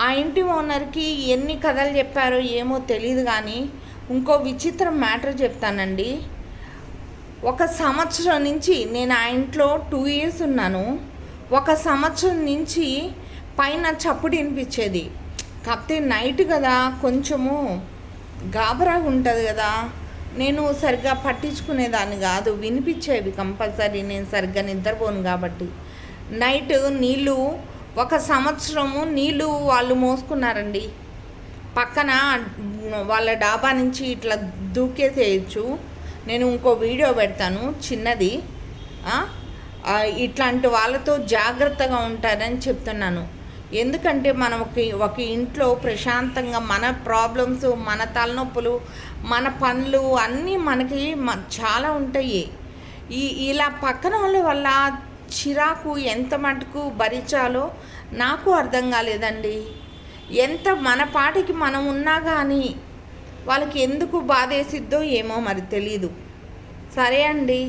ఆ ఇంటి ఓనర్కి ఎన్ని కథలు చెప్పారో ఏమో తెలియదు కానీ ఇంకో విచిత్రం మ్యాటర్ చెప్తానండి. ఒక సంవత్సరం నుంచి నేను ఆ ఇంట్లో టూ ఇయర్స్ ఉన్నాను. ఒక సంవత్సరం నుంచి పైన చప్పుడు వినిపించేది. కాకపోతే నైట్ కదా కొంచెము గాబరా ఉంటుంది కదా. నేను సరిగ్గా పట్టించుకునేదాన్ని కాదు వినిపించేవి కంపల్సరీ. నేను సరిగ్గా నిద్రపోను కాబట్టి. నైట్ నీళ్ళు ఒక సంవత్సరము నీళ్ళు వాళ్ళు మోసుకున్నారండి. పక్కన వాళ్ళ డాబా నుంచి ఇట్లా దూకేసేయచ్చు. నేను ఇంకో వీడియో పెడతాను చిన్నది. ఇట్లాంటి వాళ్ళతో జాగ్రత్తగా ఉంటారని చెప్తున్నాను. ఎందుకంటే మనం ఒక ఒక ఇంట్లో ప్రశాంతంగా మన ప్రాబ్లమ్స్ మన తలనొప్పులు మన పనులు అన్నీ మనకి మ- చాలా ఉంటాయి. ఈ ఇలా పక్కన వాళ్ళ వల్ల చిరాకు ఎంత మటుకు భరించాలో నాకు అర్థం కాలేదండి. ఎంత మన పాటికి మనం ఉన్నా కానీ వాళ్ళకి ఎందుకు బాధేసిద్దో ఏమో మరి తెలీదు. సరే అండి.